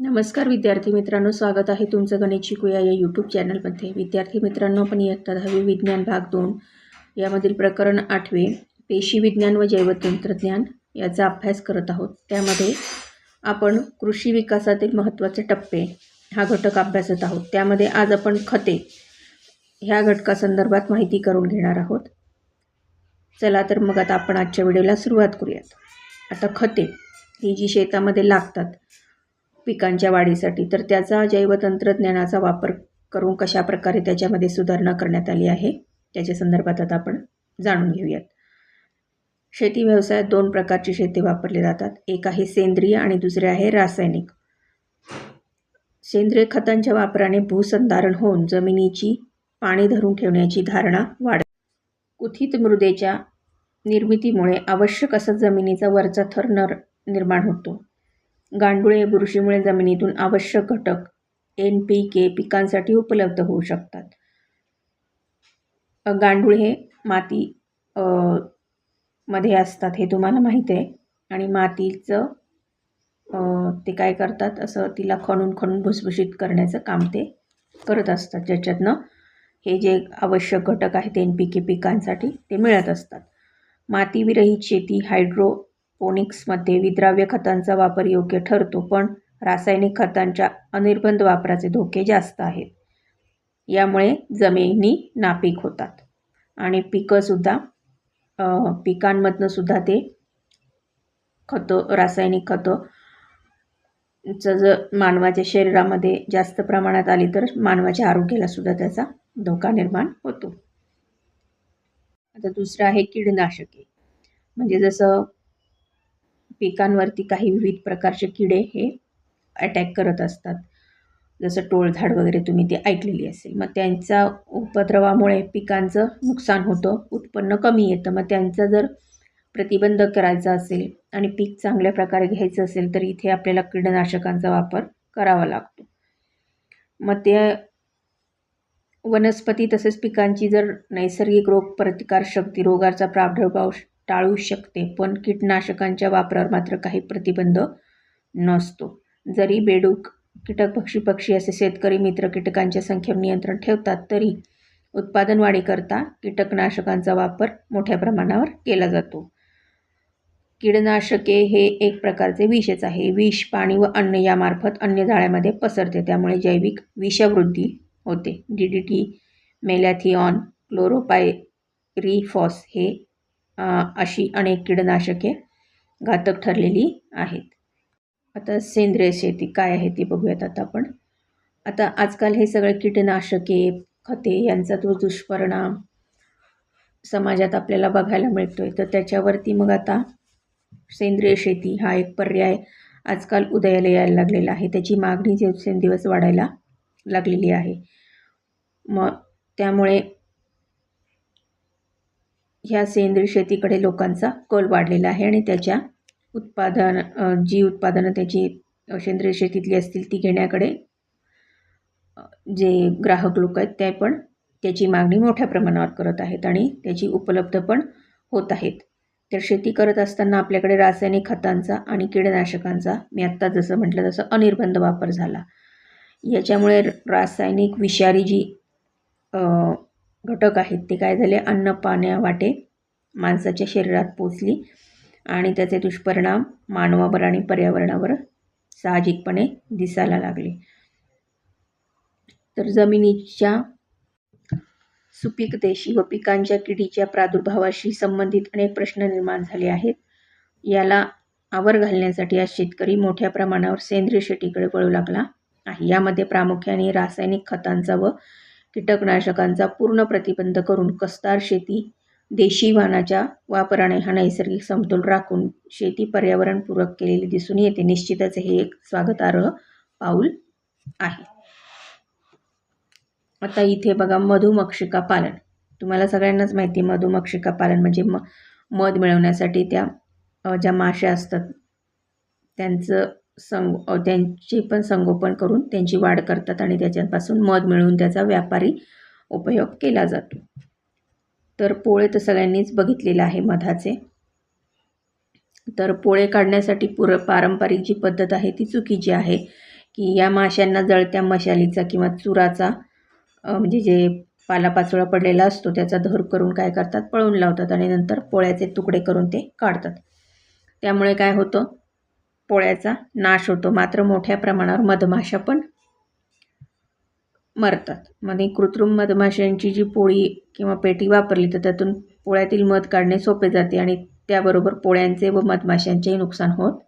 नमस्कार विद्यार्थी मित्रांनो स्वागत आहे तुमचं गणित शिकूया या यूट्यूब चॅनलमध्ये विद्यार्थी मित्रांनो आपण इयत्ता दहावी विज्ञान भाग दोन यामधील प्रकरण आठवे पेशी विज्ञान व जैवतंत्रज्ञान याचा अभ्यास करत आहोत. त्यामध्ये आपण कृषी विकासातील महत्त्वाचे टप्पे हा घटक अभ्यासत आहोत. त्यामध्ये आज आपण खते ह्या घटकासंदर्भात माहिती करून घेणार आहोत. चला तर मग आता आपण आजच्या व्हिडिओला सुरुवात करूयात. आता खते ही जी शेतामध्ये लागतात पिकांच्या वाढीसाठी. तर त्याचा जैवतंत्रज्ञानाचा वापर करून कशाप्रकारे त्याच्यामध्ये सुधारणा करण्यात आली आहे त्याच्या संदर्भात आता आपण जाणून घेऊयात. शेती व्यवसायात दोन प्रकारची शेती वापरली जातात. एक आहे सेंद्रिय आणि दुसरे आहे रासायनिक. सेंद्रिय खतांच्या वापराने भूसंधारण होऊन जमिनीची पाणी धरून ठेवण्याची धारणा वाढ कुथित मृदेच्या निर्मितीमुळे आवश्यक असा जमिनीचा वरचा थर नर निर्माण होतो. गांडुळे बुरशीमुळे जमिनीतून आवश्यक घटक एन पी के पिकांसाठी उपलब्ध होऊ शकतात. अ, गांडूळ हे माती मध्ये असतात हे तुम्हाला माहीत आहे. आणि मातीचं ते काय करतात? असं तिला खणून खणून भुसभुशीत करण्याचं काम ते करत असतात. ज्याच्यातनं हे जे आवश्यक घटक आहेत एन पी के पिकांसाठी ते मिळत असतात. मातीविरहित शेती हायड्रो हायड्रोपोनिक्समध्ये विद्राव्य खतांचा वापर योग्य ठरतो पण रासायनिक खतांच्या अनिर्बंध वापराचे धोके जास्त आहेत. यामुळे जमिनी नापीक होतात. आणि पिकंसुद्धा पिकांमधनंसुद्धा पिकांमधनं सुद्धा ते खतं रासायनिक खतं चं जर मानवाच्या शरीरामध्ये जास्त प्रमाणात आली तर मानवाच्या आरोग्याला सुद्धा त्याचा धोका निर्माण होतो. आता दुसरं आहे कीडनाशके म्हणजे जसं पिकांवरती काही विविध प्रकारचे किडे हे अटॅक करत असतात. जसं टोळझाड वगैरे तुम्ही ते ऐकलेली असेल. मग त्यांचा उपद्रवामुळे पिकांचं नुकसान होतं उत्पन्न कमी येतं. मग त्यांचा जर प्रतिबंध करायचा असेल आणि पीक चांगल्या प्रकारे घ्यायचं असेल तर इथे आपल्याला कीडनाशकांचा वापर करावा लागतो. मग ते वनस्पती तसेच पिकांची जर नैसर्गिक रोग प्रतिकारशक्ती रोगाचा प्रादुर्भाव टाळू शकते पण कीटनाशकांच्या वापरावर मात्र काही प्रतिबंध नसतो. जरी बेडूक कीटक पक्षी पक्षी असे शेतकरी मित्र कीटकांच्या संख्येवर नियंत्रण ठेवतात तरी उत्पादन वाढीकरता कीटकनाशकांचा वापर मोठ्या प्रमाणावर केला जातो. कीडनाशके हे एक प्रकारचे विषच आहे. विष पाणी व अन्न यामार्फत अन्य जाळ्यामध्ये पसरते. त्यामुळे जैविक विषवृद्धी होते. D D T malathion chlorpyrifos हे अशी अनेक कीडनाशके घातक ठरलेली आहेत. आता सेंद्रिय शेती काय आहे ती बघूयात आता आपण. आता आजकाल हे सगळे कीटनाशके खते यांचा तो दुष्परिणाम समाजात आपल्याला बघायला मिळतो आहे तर त्याच्यावरती मग आता सेंद्रिय शेती हा एक पर्याय आजकाल उदयाला यायला लागलेला आहे. त्याची मागणी दिवसेंदिवस वाढायला लागलेली आहे. मग त्यामुळे ह्या सेंद्रिय शेतीकडे लोकांचा कल वाढलेला आहे आणि त्याच्या उत्पादन जी उत्पादनं त्याची सेंद्रिय शेतीतली असतील ती घेण्याकडे जे ग्राहक लोक आहेत ते पण त्याची मागणी मोठ्या प्रमाणावर करत आहेत आणि त्याची उपलब्ध पण होत आहेत. तर शेती करत असताना आपल्याकडे रासायनिक खतांचा आणि कीटकनाशकांचा मी आत्ता जसं म्हटलं तसं अनिर्बंध वापर झाला. याच्यामुळे रासायनिक विषारी जी घटक आहेत. ते काय झाले? अन्न पाण्यावाटे माणसाच्या शरीरात पोचली आणि त्याचे दुष्परिणाम मानवावर आणि पर्यावरणावर साहजिकपणे दिसायला लागले. तर जमिनीच्या सुपीकतेशी व पिकांच्या किडीच्या प्रादुर्भावाशी संबंधित अनेक प्रश्न निर्माण झाले आहेत. याला आवर घालण्यासाठी आज शेतकरी मोठ्या प्रमाणावर सेंद्रिय शेतीकडे वळू लागला आहे. यामध्ये प्रामुख्याने रासायनिक खतांचा व कीटकनाशकांचा पूर्ण प्रतिबंध करून कस्तार शेती देशी वाहनाच्या वापराने हा नैसर्गिक समतोल राखून शेती पर्यावरणपूरक केलेली दिसून येते. निश्चितच हे एक स्वागतार्ह पाऊल आहे. आता इथे बघा मधुमक्षिका पालन. तुम्हाला सगळ्यांनाच माहिती आहे मधुमक्षिका पालन म्हणजे म मध मिळवण्यासाठी त्या ज्या माश्या असतात त्यांचं संग त्यांची पण संगोपन करून त्यांची वाढ करतात आणि त्याच्यापासून मध मिळवून त्याचा व्यापारी उपयोग केला जातो. तर पोळे तर सगळ्यांनीच बघितलेलं आहे मधाचे. तर पोळे काढण्यासाठी पुर पारंपरिक जी पद्धत आहे ती चुकीची आहे की या माशांना जळत्या मशालीचा किंवा चुराचा म्हणजे जे पालापाचोळा पडलेला असतो त्याचा धर करून काय करतात? पळून लावतात आणि नंतर पोळ्याचे तुकडे करून ते काढतात. त्यामुळे काय होतं? पोळ्याचा नाश होतो. मात्र मोठ्या प्रमाणावर मधमाशा पण मरतात. मध्ये कृत्रिम मधमाशांची जी पोळी किंवा पेटी वापरली तर त्यातून पोळ्यातील मध काढणे सोपे जाते आणि त्याबरोबर पोळ्यांचे व मधमाशांचेही नुकसान होत